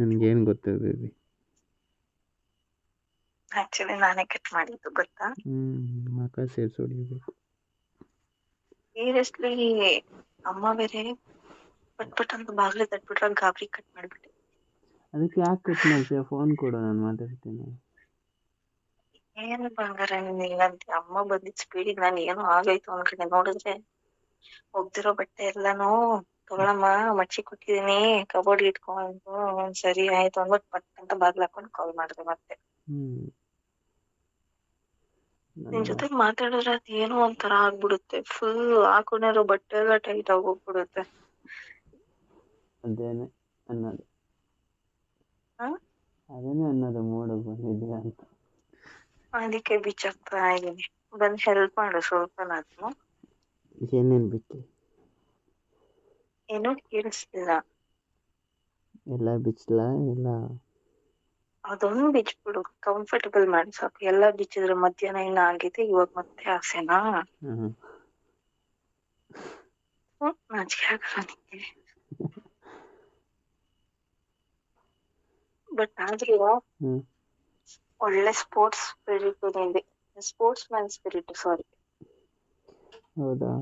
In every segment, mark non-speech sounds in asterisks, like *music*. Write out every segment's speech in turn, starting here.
ನಿನಗೇನು ಗೊತ್ತು baby? Actually ನಾನೇ ಕಟ್ ಮಾಡಿದ್ದು ಗೊತ್ತಾ? ಹ್ಮ್ ಮಕ ಸೇರ್ಸಿ ಹೊಡಿಬೇಕು. ಸೀರಿಯಸ್ಲಿ ಅಮ್ಮ ಬೇರೆ ಪಟ್ ಪಟ್ ಅಂತ ಬಾಗ್ಲು ತಟ್ಬಿಟ್ರೆ ಗಾಬರಿ ಕಟ್ ಮಾಡ್ಬಿಟ್ಟೆ. ಅದಕ್ಕೆ ಯಾಕೆ ಕಟ್ ಮಾಡ್ತೀಯ? ಫೋನ್ ಕೊಡು ನಾನು ಮಾತಾಡ್ತೀನಿ. ಏನು ಬಂಗಾರ ನೀನ್ ಹಿಂಗಂತೆ ಅಮ್ಮ ಬಂದಿದ್ ಸ್ಪೀಡಿಗೆ ನಾನು ಏನೋ ಆಗೋಯ್ತು ಅನ್ಕಡೆ. ನೋಡಿದ್ರೆ ಒಗ್ದಿರೋ ಬಟ್ಟೆ ಎಲ್ಲಾನು ತಗೊಳಮ್ಮ ಮಚ್ಚಿ ಕೊಟ್ಟಿದೀನಿ ಕಬೋರ್ಡ್ ಇಟ್ಕೊಂಡು ಒಂದ್ ಸರಿ ಆಯ್ತು ಅಂದ್ಬಿಟ್ಟು ಪಟ್ ಅಂತ ಬಾಗ್ಲ ಹಾಕೊಂಡು ಕಾಲ್ ಮಾಡಿದೆ ಮತ್ತೆ. ನಿನ್ ಜೊತೆ ಮಾತಾಡಿದ್ರೆ ಅದ್ ಏನೋ ಒಂಥರ ಆಗ್ಬಿಡುತ್ತೆ. ಫುಲ್ ಹಾಕೊಂಡಿರೋ ಬಟ್ಟೆ ಎಲ್ಲ ಟೈಟ್ ಆಗೋಗ್ಬಿಡುತ್ತೆ ಅದೇನೆ ಅನ್ನೋದು. ಹ? ಅದೇನೆ ಅನ್ನೋದು ಮೂಡ್ ಬಂದಿದ್ಯಾ ಅಂತ. ಅದಕ್ಕೆ ಬಿಚ್ಚಾಕ್ತಾ ಇದೀನಿ. ಬಂದ್ ಹೆಲ್ಪ್ ಮಾಡು ಸ್ವಲ್ಪನಾದ್ರೂ. ಏನೇನ್ ಬಿಚ್ಚಿ? ಏನೂ ಕೇಳಿಸ್ತಿಲ್ಲ ಎಲ್ಲ ಬಿಚ್ಚಲ? ಎಲ್ಲ ಅದೊಂದು ಬಿಚ್ಬಿಡು. ಕಂಫರ್ಟಬಲ್ ಮಾಡಿ ಸಾಕು. ಎಲ್ಲ ಬಿಚ್ಚಿದ್ರೆ ಮಧ್ಯಾಹ್ನ ಇನ್ನ ಆಗಿದೆ ಇವಾಗ ಮತ್ತೆ ಆಸೆನಾ ನಾಚಿಕೆ ಆಗಲ್ಲ ನಿಂಗೆ. ಬಟ್ ಆದ್ರೂ ಒಳ್ಳೆ ಸ್ಪೋರ್ಟ್ಸ್ ಸ್ಪಿರಿಟ್ ಇದೆ. ಸ್ಪೋರ್ಟ್ಸ್ ಮ್ಯಾನ್ ಸ್ಪಿರಿಟ್ ಸಾರಿ ಹೌದಾ?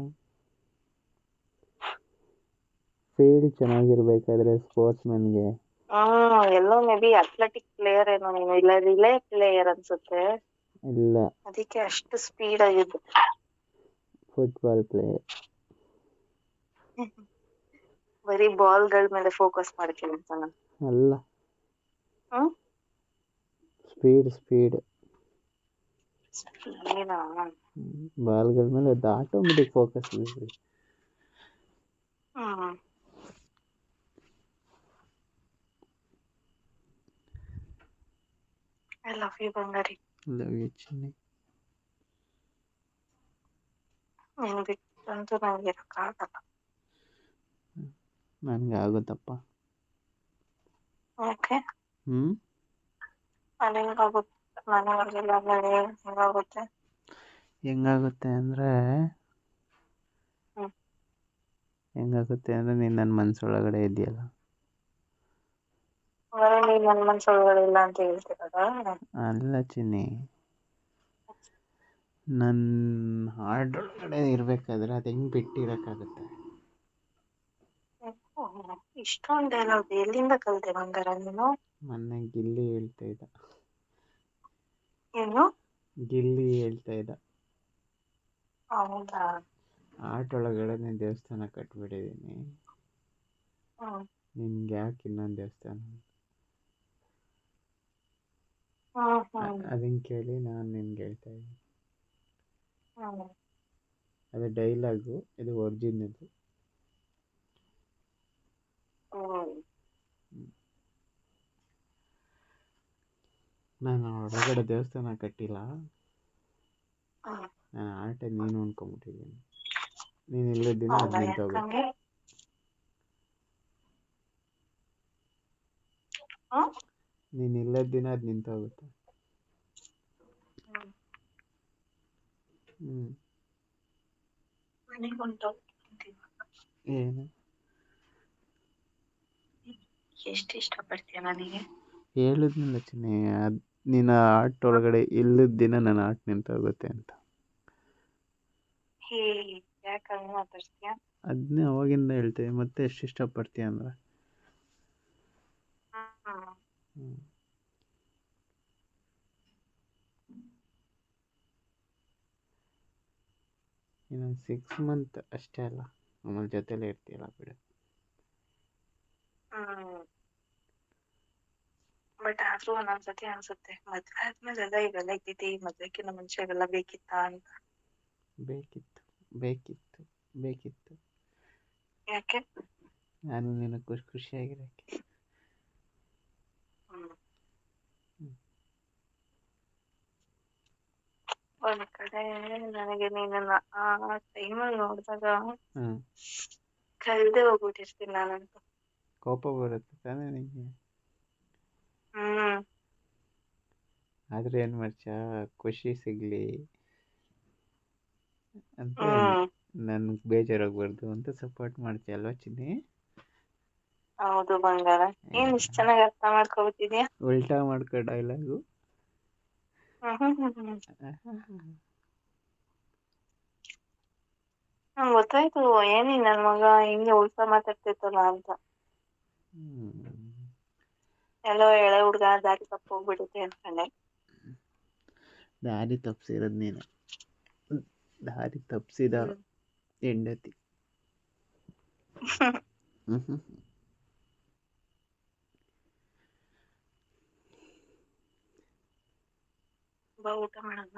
ಫೀಲ್ಡ್ ಚೆನ್ನಾಗಿರ್ಬೇಕಾದ್ರೆ ಸ್ಪೋರ್ಟ್ಸ್ ಮ್ಯಾನ್ಗೆ ಹಾ ಎಲ್ಲೋ ಮೇ ಬಿ ಅಥ್ಲೆಟಿಕ್ ಪ್ಲೇಯರ್ ಏನೋ ನೀನು ಇಲ್ಲ ರಿಲೇ ಪ್ಲೇಯರ್ ಅನ್ಸುತ್ತೆ. ಇಲ್ಲ. ಅದಕ್ಕೆ ಅಷ್ಟು ಸ್ಪೀಡ್ ಆಗಿದೆ ಫುಟ್ಬಾಲ್ ಪ್ಲೇಯರ್ ಬರೀ ಬಾಲ್ಗಳ ಮೇಲೆ ಫೋಕಸ್ ಮಾಡ್ತೀನಿ ಅಂತ ನಾನು. ಅಲ್ಲ. ಸ್ಪೀಡ್ ಸ್ಪೀಡ್ ಬಾಲ್ಗಳ ಮೇಲೆ ಅದು ಆಟೋಮೆಟಿಕ್ ಫೋಕಸ್ ಬಿಡ್ರಿ ಹ್ಮ್. ಐ ಲವ್ ಯು ಬಂಗಾರಿ ಲವ್ ಯು ಚಿನ್ನಿ ನೀನು ಬಿಟ್ಟಂತೂ ನಂಗೆ ಇರೋಕ್ಕಾಗಲ್ಲ ನನಗೆ ಆಗುತ್ತಪ್ಪ. ಯಾಕೆ ಹ್ಮ್? ನನಗಾಗುತ್ತೆ ನನಗಾಗಿಲ್ಲ ಹೆಂಗಾಗುತ್ತೆ ಹೆಂಗಾಗುತ್ತೆ ಅಂದ್ರೆ ಹ್ಮ್. ಹೆಂಗಾಗುತ್ತೆ ಅಂದ್ರೆ ನೀನು ನನ್ನ ಮನಸ್ಸೊಳಗಡೆ ಇದೆಯಲ್ಲ. ಅಂದ್ರೆ ನೀನ್ ನನ್ ಮನ್ಸೊಳಗಡೆ ಇಲ್ಲ ಅಂತ ಹೇಳ್ತಿರೋದಾ? ಅಲ್ಲ ಚಿನ್ನಿ. ನನ್ನ ಹಾರ್ಟ್ ಒಳಗಡೆ ಇರಬೇಕಾದ್ರೆ ಅದು ಹೆಂಗೆ ಬಿಟ್ಟಿರೋಕ್ಕಾಗುತ್ತೆ? ಇಷ್ಟೊಂದು ಡೈಲಾಗ್ ಎಲ್ಲಿಂದ ಕಲ್ತೆ ಬಂಗಾರ ನೀನು? ಮೊನ್ನೆ ಗಿಲ್ಲಿ ಹೇಳ್ತಾ ಇದ್ದ. ಏನು? ಗಿಲ್ಲಿ ಹೇಳ್ತಾ ಇದ್ದ. ಹೌದಾ? ಆರ್ಟ್ ಒಳಗಡೆ ದೇವಸ್ಥಾನ ಕಟ್ಬಿಟ್ಟಿದ್ದೀನಿ ನಿನ್ಗೆ ಯಾಕೆ ಇನ್ನೊಂದು ದೇವಸ್ಥಾನ? ಅದನ್ನು ಕೇಳಿ ನಾನು ನಿನ್ಗೆ ಹೇಳ್ತಾ ಇದ್ದೀನಿ. ಅದು ಡೈಲಾಗು ಇದು ಒರಿಜಿನಲ್ ನಾನು ಹೊರಗಡೆ ದೇವಸ್ಥಾನ ಕಟ್ಟಿಲ್ಲ. ಆ ನಾನು ಆರ್ಟೆ ನೀನು ಅನ್ಕೊಂಬಿಟ್ಟಿದ್ದೀನಿ ನೀನು ಇಲ್ಲದಿನ ಅದು ನಿಂತೋಗುತ್ತೆ ನೀನು ಇಲ್ಲದ ದಿನ ಅದು ನಿಂತೋಗುತ್ತೆ. ಹ್ಮ್. ಹ್ಞೂ ಏನು? ಎಷ್ಟು ಇಷ್ಟಪಡ್ತೀಯ ನನಗೆ? ಹೇಳಿದ್ನಲ್ಲ ಚಿನ್ನಿ ಅದು ನಿನ್ನ ಆರ್ಟ್ ಒಳಗಡೆ ಇಲ್ಲದ ದಿನ ನನ್ನ ಆರ್ಟ್ ನಿಂತೋಗುತ್ತೆ ಅಂತ. ಹೇ ಯಾಕಂಗ್ ಮಾತಾಡ್ತೀಯ ಅದನ್ನೇ ಅವಾಗಿಂದ ಹೇಳ್ತೀವಿ ಮತ್ತೆ ಎಷ್ಟು ಇಷ್ಟಪಡ್ತೀಯ ಅಂದ್ರೆ? ಹ್ಞೂ ಇನ್ನೊಂದು ಸಿಕ್ಸ್ ಮಂತ್ ಅಷ್ಟೇ ಅಲ್ಲ ನಮ್ಮ ಜೊತೆಲೇ ಇರ್ತೀಯಲ್ಲ ಬಿಡು. ಬಟ್ ಆದ್ರೂ ಒಂದೊಂದ್ಸತಿ ಅನ್ಸುತ್ತೆ ಮದ್ವೆ ಆದ್ಮೇಲೆಲ್ಲ ಇವೆಲ್ಲ ಇದ್ದಿದ್ದೆ ಈ ಮದ್ವೆಕ್ಕಿಂತ ಮುಂಚೆ ಇವೆಲ್ಲ ಬೇಕಿತ್ತಾ ಅಂತ. ಬೇಕಿತ್ತು ಬೇಕಿತ್ತು ಬೇಕಿತ್ತು. ಯಾಕೆ? ನಾನು ನಿನ್ನ ಖುಷಿ ಖುಷಿಯಾಗಿರೋಕ್ಕೆ ಹ್ಮ್ ಹ್ಮ್. ಒಂದ್ ಕಡೆ ನನಗೆ ನೀನನ್ನ ಆ ಟೈಮಲ್ಲಿ ನೋಡಿದಾಗ ಹಾಂ ಕಲ್ದೆ ಹೋಗ್ಬಿಟ್ಟಿರ್ತೀನಿ ನಾನಂತೂ. ಕೋಪ ಬರುತ್ತೆ ತಾನೇ ನಿನಗೆ ಹ್ಮ್. ಆದ್ರೆ ಏನ್ ಮಾಡ್ತೀಯ? ಖುಷಿ ಸಿಗ್ಲಿ ಅಂತ ಹ್ಮ್. ಬೇಜಾರಾಗ್ಬಾರ್ದು ಬೇಜಾರಾಗಬಾರ್ದು ಅಂತ ಸಪೋರ್ಟ್ ಮಾಡ್ತೀಯ ಅಲ್ವಾ ಚಿನ್ನಿ? ಹೌದು ಬಂಗಾರ. ಏನ್ ಇಷ್ಟ ಚೆನ್ನಾಗಿ ಅರ್ಥ ಮಾಡ್ಕೊಬಿಟ್ಟಿದ್ಯಾ ಉಲ್ಟಾ ಮಾಡ್ಕೊ ಡೈಲಾಗು ಹ್ಮ್ ಹ್ಮ್ ಹ್ಮ್ ಹ್ಮ್ ನಂಗ್ ಗೊತ್ತಾಯ್ತು. ಏನಿ ನನ್ ಮಗ ಹಿಂಗೆ ಉಲ್ಟಾ ಮಾತಾಡ್ತಿರ್ತಲ್ಲ ಅಂತ. ಎಲ್ಲೋ ಎಳೆ ಹುಡ್ಗ ದಾರಿ ತಪ್ಪ ಹೋಗ್ಬಿಡುತ್ತೆ ಅನ್ಕೊಂಡೆ ದಾರಿ ತಪ್ಸಿರೋದ್ ನೀನು. ದಾರಿ ತಪ್ಸಿದ. ಹೆಂಡತಿ. *laughs* ಹ್ಮ್. ಬಾ ಊಟ ಮಾಡೋಣ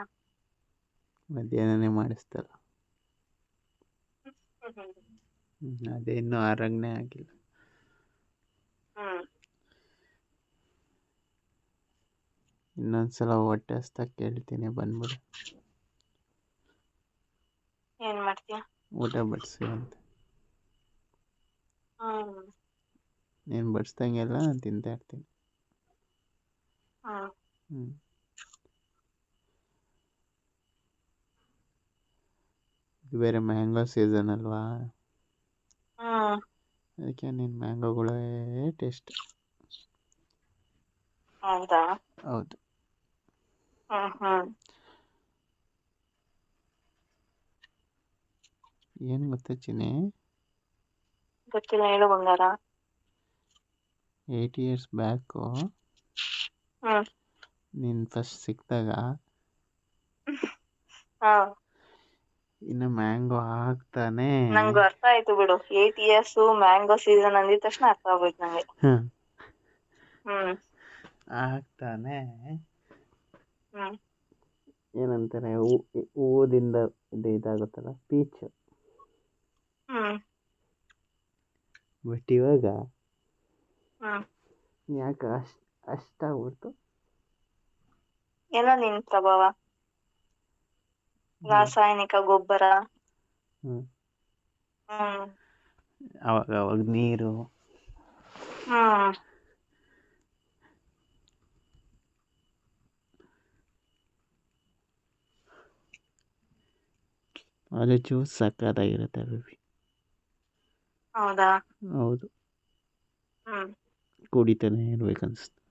ಮಧ್ಯಾಹ್ನನೇ ಮಾಡಿಸ್ತಲ್ಲ ಅದೇ ಇನ್ನೂ ಆರಗ್ನೇ ಆಗಿಲ್ಲ. ಇನ್ನೊಂದ್ಸಲ ಹೊಟ್ಟೆ ಹಸ್ತ ಕೇಳ್ತೀನಿ ಬಂದ್ಬಿಡು. ಏನ್ ಮಾಡ್ತೀಯ? ಊಟ ಬಡಿಸಿ ಅಂತ. ನೀನ್ ಬಡಿಸ್ದಂಗೆಲ್ಲ ನಾನು ತಿಂತಾ ಇರ್ತೀನಿ ಹ್ಞೂ ಇದು ಬೇರೆ ಮ್ಯಾಂಗೋ ಸೀಸನ್ ಅಲ್ವಾ? ಅದಕ್ಕೆ ನಿನ್ನ ಮ್ಯಾಂಗೋಗಳೇ ಟೇಸ್ಟ್ ಹೌದಾ? ಹೌದು. ಹ್ಮ್ ಏನು ಗೊತ್ತಾ ಚಿನ್ನಿ? ಗೊತ್ತಿಲ್ಲ ಹೇಳು ಬಂಗಾರ. Eight years back hmm. ನೀನು ಫಸ್ಟ್ ಸಿಕ್ಕಿದಾಗ ಹಾ. ಇನ್ನು ಮ್ಯಾಂಗೋ ಆಗ್ತಾನೆ. ನಂಗೆ ಅರ್ಥ ಆಯ್ತು ಬಿಡು. ಏಟ್ ಇಯರ್ಸ್ ಮ್ಯಾಂಗೋ ಸೀಸನ್ ಅಂದಿದ ತಕ್ಷಣ ಅರ್ಥ ಆಗೋಯ್ತು ನಂಗೆ. ಹ್ಮ್. ಆಗ್ತಾನೆ. ಹ್ಮ್. ಏನಂತಾರೆ ಹೂ ಹೂದಿಂದ ಇದು ಇದಾಗುತ್ತಲ್ಲ ಪೀಚ್ ಹ್ಮ್. ಬಟ್ ಇವಾಗ ಹ್ಮ್. ಯಾಕೆ ಅಷ್ಟು ಅಷ್ಟಾಗ್ಬಿಡ್ತು ಎಲ್ಲ ನಿನ್ ಪ್ರಭಾವ ರಾಸಾಯನಿಕ ಗೊಬ್ಬರ. ಹ್ಮ್. ಅವಾಗ ಅವಾಗ ನೀರು. ಹ್ಮ್. ಅದು ಜ್ಯೂಸ್ ಸಕ್ಕತ್ತಾಗಿರುತ್ತೆ ಬೇಬಿ ಹೌದಾ? ಹೌದು. ಹ್ಮ್. ಕುಡಿತಾನೆ ಇರ್ಬೇಕನ್ಸುತ್ತೆ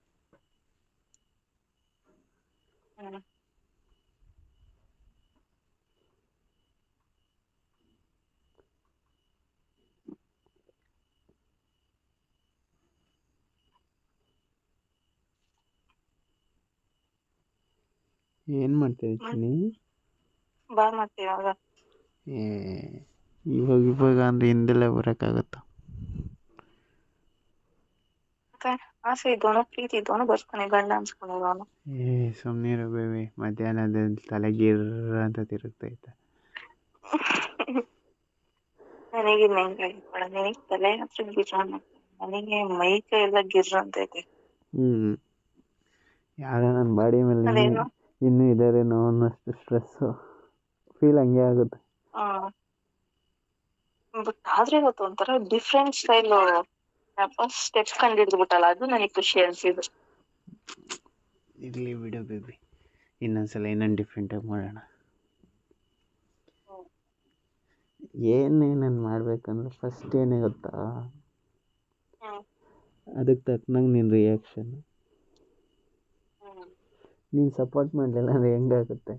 ಹ್ಮ್ ಏನು ಮಾಡ್ತೀರಿ ಚಿನ್ನಿ ಬಾ ಮತ್ತೆ ಇವಾಗ? ಏ ಇವಾಗ ಇವಾಗ ಅಂದ್ರೆ ಹಿಂದೆಲ್ಲ ಬರೋಕ್ಕಾಗತ್ತಾ? ಆಸೆ ಇದ್ದವನು ಪ್ರೀತಿ ಇದ್ದವನು ಬರ್ತಾನೆ ಗಂಡ ಅನ್ಸ್ಕೊಂಡಿರೋನು ಏ ಸುಮ್ಮನಿರು ಬೇಬಿ. ಮಧ್ಯಾಹ್ನದಲ್ಲಿ ತಲೆ ಗಿರ್ರ ಅಂತ ತಿರುಗ್ತೈತೆ ನನಗೆ ನೆಂಗಾಗಿತ್ತು ನನಗೆ ತಲೆ ಹತ್ರ ಗಿರ್ರ ನನಗೆ ಮೈ ಕೈ ಎಲ್ಲ ಗಿರ್ರ ಅಂತೈತೆ ಹ್ಮ್. ಯಾರೋ ನನ್ನ ಬಾಡಿ ಮೇಲೆ ಅದೇನು? ಇನ್ನೂ ಇದ್ದಾರೇನೋ ಅನ್ನೋಷ್ಟು ಸ್ಟ್ರೆಸ್ಸು ಫೀಲ್ ಹಂಗೆ ಆಗುತ್ತೆ. ಬಟ್ ಆದ್ರೆ ಇವತ್ತು ಒಂಥರ ಡಿಫ್ರೆಂಟ್ ಸ್ಟೈಲ್ ಸ್ಟೆಪ್ಸ್ ಕಂಡು ಹಿಡಿದ್ಬಿಟ್ಟಲ್ಲ ಅದು ನನಗೆ ಖುಷಿ ಅನ್ಸಿದ್ರು ಇರ್ಲಿ ಬಿಡು ಬೇಬಿ ಇನ್ನೊಂದ್ಸಲ ಇನ್ನೊಂದು ಡಿಫ್ರೆಂಟಾಗಿ ಮಾಡೋಣ. ಏನೇ ನಾನು ಮಾಡ್ಬೇಕಂದ್ರೆ ಫಸ್ಟ್ ಏನೇ ಗೊತ್ತಾ? ಅದಕ್ಕೆ ತಕ್ಕನಂಗೆ ನಿನ್ನ ರಿಯಾಕ್ಷನ್ ನೀನು ಸಪೋರ್ಟ್ ಮಾಡಲಿಲ್ಲ ಅಂದ್ರೆ ಹೆಂಗಾಗುತ್ತೆ?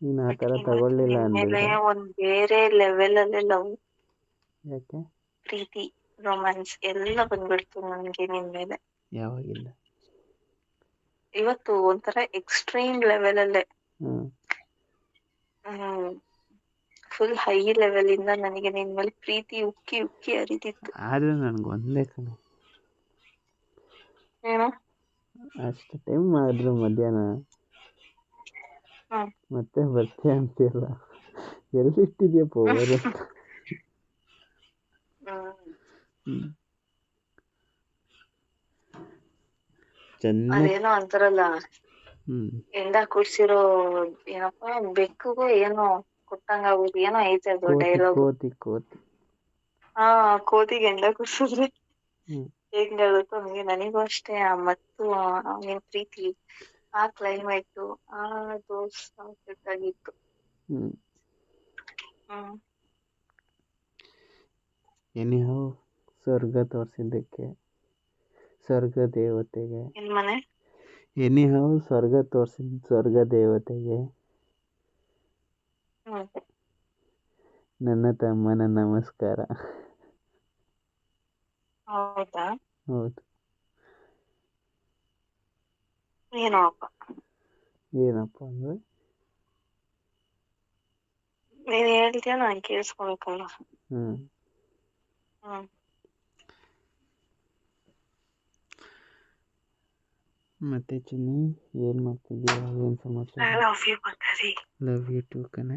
ನೀನು ಆ ತರ ಥರ ತಗೊಳ್ಳಿಲ್ಲ ಅಂದ್ರೆ ಒಂದು ಬೇರೆ ಲೆವೆಲ್ ಅಲ್ಲಿ ಲವ್ ಯಾಕೆ? ಪ್ರೀತಿ ರೊಮ್ಯಾನ್ಸ್ ಎಲ್ಲ ಬಂದ್ಬಿಡ್ತು ನನಗೆ ನಿನ್ ಮೇಲೆ. ಯಾವಾಗಿಲ್ಲ ಇವತ್ತು ಒಂಥರ ಎಕ್ಸ್ಟ್ರೀಮ್ ಲೆವೆಲ್ ಅಲ್ಲೇ. ಹ್ಮ್. ಫುಲ್ ಹೈ ಲೆವೆಲ್ ಇಂದ ನನಗೆ ನಿನ್ ಮೇಲೆ ಪ್ರೀತಿ ಉಕ್ಕಿ ಉಕ್ಕಿ ಹರಿತಿತ್ತು. ಆದ್ರೆ ನನಗೆ ಒಂದೇ ಕಣೆ. ಏನು? ಅಷ್ಟು ಟೈಮ್ ಮಾಡಿದ್ರು ಮಧ್ಯಾಹ್ನ. ಮತ್ತೆ ಬರ್ತೀಯ ಅಂತಿಲ್ಲ. ಎಲ್ಲಿ ಪವರ್ ಅಂತ. ಹ್ಮ್. ಹ್ಞೂ ಅದೇನೋ ಅಂತಾರಲ್ಲ. ಎಂದ ಕುಡ್ಸಿರೋ ಏನಪ್ಪಾ ಬೆಕ್ಕುಗೂ ಏನೋ ಕೊಟ್ಟಂಗ ಆಗೋದು ಏನೋ ಐತೆ ಅದು ಕೋತಿ ಡೈಲಾಗ್ ಕೋತಿ ಕೋತಿ. ಹಾ ಕೋತಿಗೆ ಎಂಡ ಕುಸಿದ್ರೆ ಹೇಗ್ ಹೆಂಗಾಗುತ್ತೋ ಹಂಗೆ ನನಗೂ ಅಷ್ಟೇ ಆ ಮತ್ತು ಪ್ರೀತಿ ಆ ಕ್ಲೈಮೇಟ್ ಆ ದೋಸ್ ಆಗಿತ್ತು. ಹ್ಮ್. ಹ್ಮ್. ಎನಿಹೌ ಸ್ವರ್ಗ ತೋರಿಸಿದ್ದಕ್ಕೆ ಸ್ವರ್ಗ ದೇವತೆಗೆ. ನಿನ್ ಮನೆ? ಎನಿಹೌ ಸ್ವರ್ಗ ತೋರಿಸಿದ ಸ್ವರ್ಗ ದೇವತೆಗೆ. ನನ್ನ ತಮ್ಮನ ನಮಸ್ಕಾರ. ಹೌದಾ? ಹೌದು. ಏನಪ್ಪ? ಏನಪ್ಪ ಅಂದ್ರೆ? ನೀನ್ ಹೇಳ್ತೀಯ? ನಾನ್ ಕೇಳಿಸ್ಕೊಬೇಕಲ್ಲ ಹ್ಞೂ ಹ್ಮ್. ಮತ್ತೆ ಚಿನ್ನಿ ಏನ್ ಮಾಡ್ತಿದ್ದೀಯ? ಏನು ಐ ಸಮಾಚಾರ ಲವ್ ಯು ಬಂಗಾರಿ ಲವ್ ಯು ಟು ಕನೆ